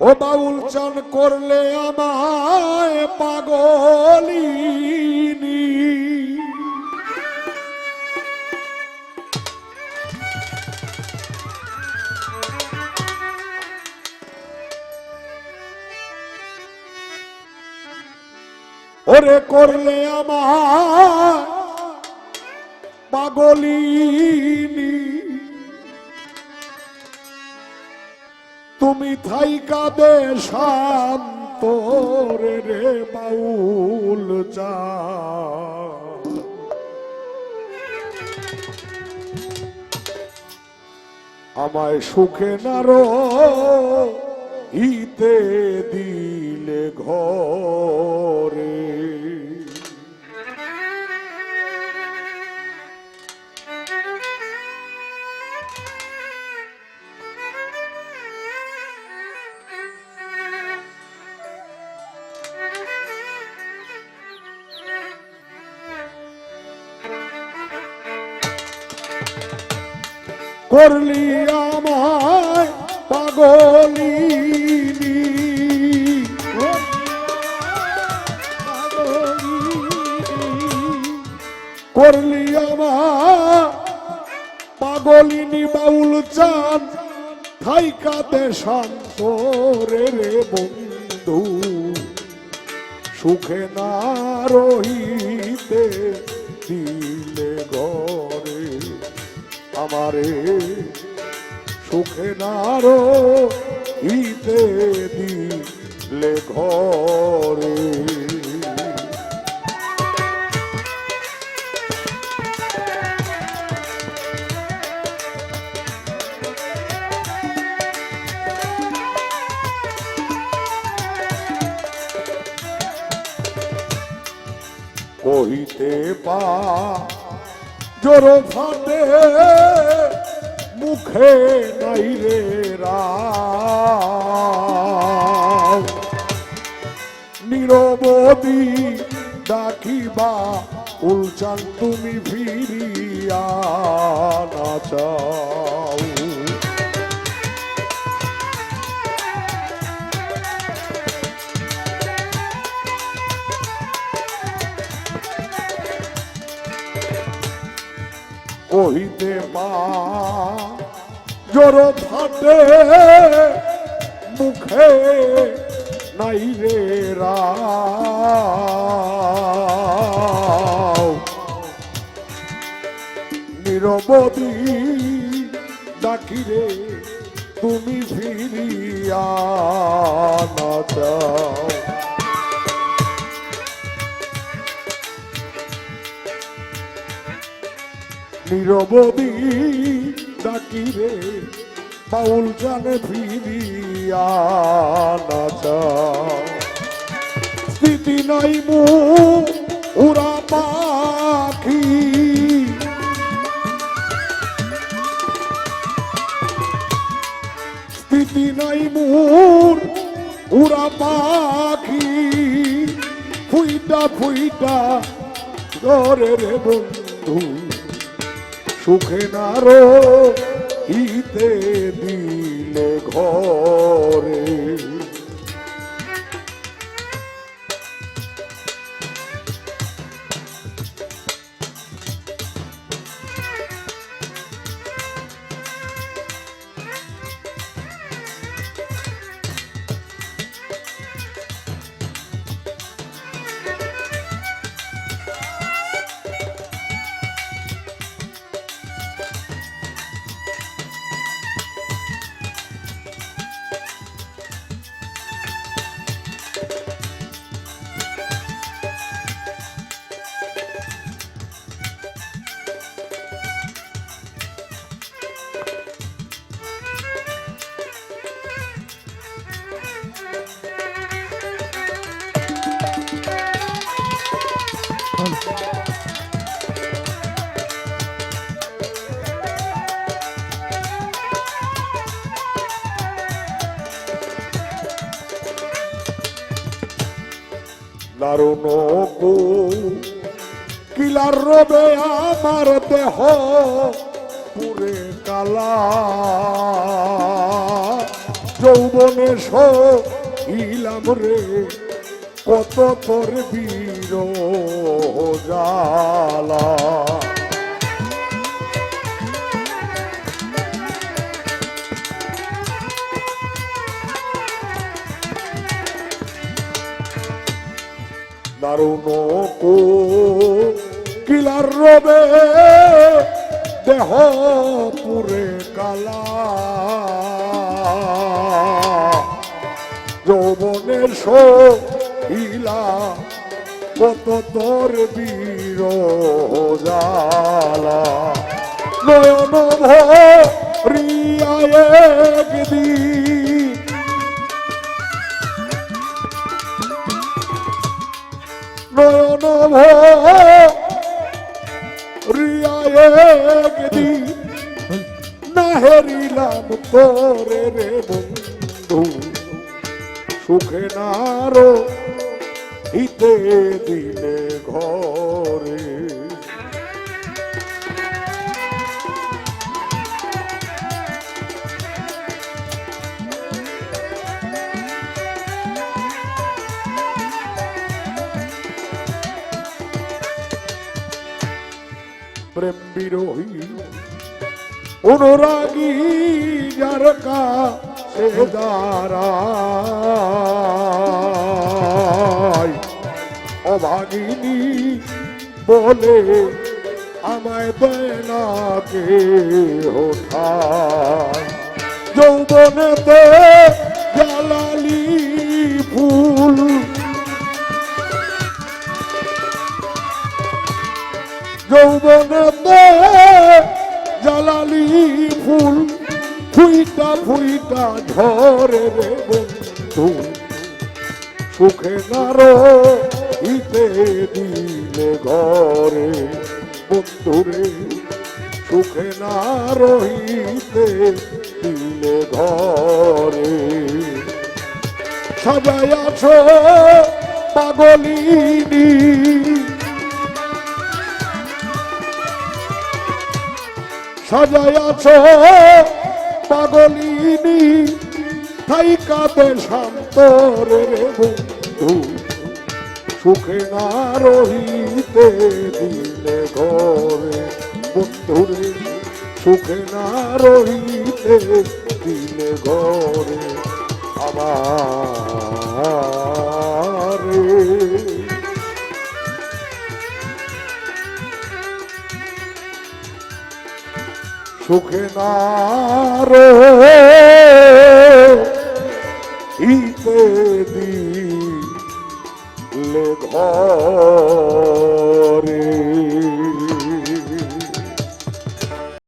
ও বাউল চান করলে আমায় পাগলিনী। ওরে করলে আমায় পাগলিনী। তুমি থাইকা দে শান্ত রে রে বাউল চা। আমায় সুখে নারো ইতে দিলে ঘরে। করলি আমায় পাগলিনী করলি আমায় পাগলিনী বাউল চান থাইকাতে শান্ত রে রে বন্ধু। সুখে না রহিতে আমারে। সুখে না রহিতে দিলে ঘরে। কহিতে পা জোর ফাটে মুখে নাই রে রাম ডাকিবা উলচান তুমি ফিরিয়া না কহিতে মা জোর ফাটে মুখে নাই রে রাও। নিরবদি ডাকিরে তুমি ফিরিয়া না নিরবদি ডাকিরে বাউল জানে ফিরিয়া না চাও স্থিতি নাই মু উড়া পাখি। স্থিতি নাই মুর উড়া পাখি। ফুইটা ফুইটা ঘরে বন্ধু। সুখে নারো ইতে দিলে ঘরে। দারুণ কিলার রবে আমার দেহ পুরে কালা। যৌবনে ইলাম রে কত তোর বীর জালা দারুণ কো কিলার রবে দেহ পুরে কালা। যৌবনের ইলা কত তোর বীর জালা নয়ন ভরিয়া একদিন। নয়ন রিয়া একদিন। হেরিলাম তোরে রে বন্ধু, সুখে নারো হিতে দিলে ঘরে। প্রেম বিরোহী অনুরাগী যার কাছে দাঁড়ায়। অভাগিনী বলে আমায় দেয় না কে ওঠায়। যৌবনেতে জালালি ফুল। যৌবনেতে জালালি ফুল। ফুইটা ফুইটা ঝরে রে বন্ধু, সুখে নারো ইতে দিলে ঘরে বন্ধুরে সুখে না রহিতে দিলে ঘরে। সাজাইয়াছ পাগলিনী সাজাইয়াছ পাগলিনী তাই কাঁদে শান্ত রে বন্ধু। সুখে না রহিতে দিলে ঘরে বন্ধুরে, সুখে না রহিতে দিলে ঘরে আমার। সুখে না রহিতে